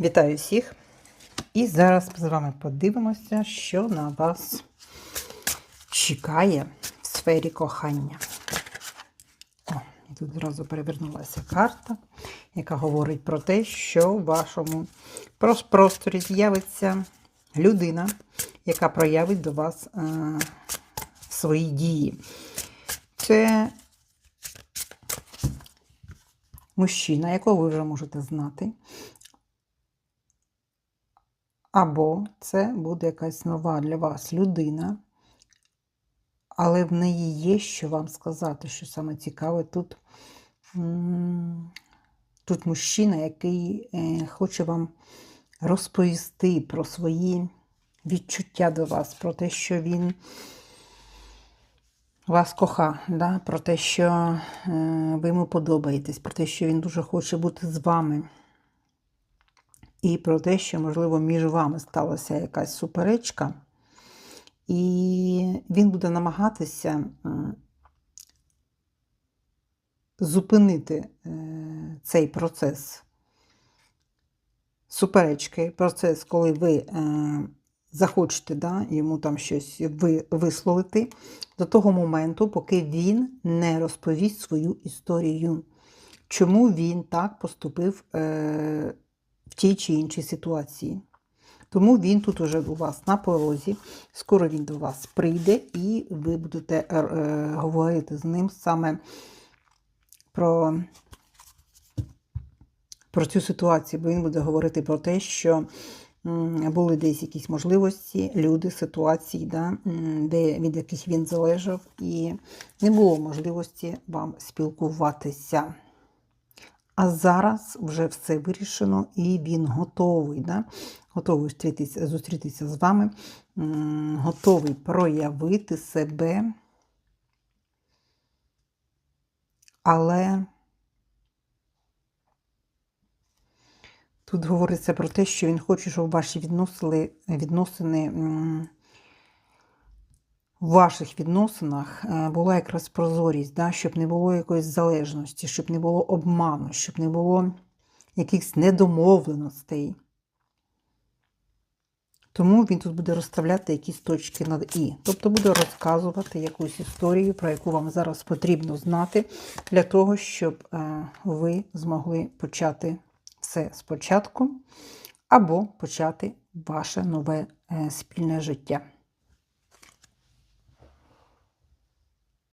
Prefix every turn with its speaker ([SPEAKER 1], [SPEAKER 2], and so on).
[SPEAKER 1] Вітаю всіх! І зараз з вами подивимося, що на вас чекає в сфері кохання. О, і тут зразу перевернулася карта, яка говорить про те, що в вашому просторі з'явиться людина, яка проявить до вас е, свої дії. Це мужчина, якого ви вже можете знати. Або це буде якась нова для вас людина, але в неї є що вам сказати, що саме цікаве тут. Тут мужчина, який е, хоче вам розповісти про свої відчуття до вас, про те, що він вас коха, да? про те, що е, ви йому подобаєтесь, про те, що він дуже хоче бути з вами. І про те, що, можливо, між вами сталася якась суперечка, і він буде намагатися зупинити е, цей процес суперечки, процес, коли ви е, захочете да, йому там щось ви, висловити, до того моменту, поки він не розповість свою історію. Чому він так поступив е, в тій чи іншій ситуації? Тому він тут уже у вас на порозі, скоро він до вас прийде, і ви будете е, е, говорити з ним саме про, про цю ситуацію, бо він буде говорити про те, що були десь якісь можливості, люди, ситуації, да, де, від яких він залежав, і не було можливості вам спілкуватися. А зараз вже все вирішено, і він готовий, да? готовий зустрітися, зустрітися з вами, готовий проявити себе. Але тут говориться про те, що він хоче, щоб ваші відносини, в ваших відносинах е, була якраз прозорість, да? щоб не було якоїсь залежності, щоб не було обману, щоб не було якихось недомовленостей. Тому він тут буде розставляти якісь точки над І. Тобто буде розказувати якусь історію, про яку вам зараз потрібно знати, для того, щоб е, ви змогли почати все спочатку, або почати ваше нове е, спільне життя.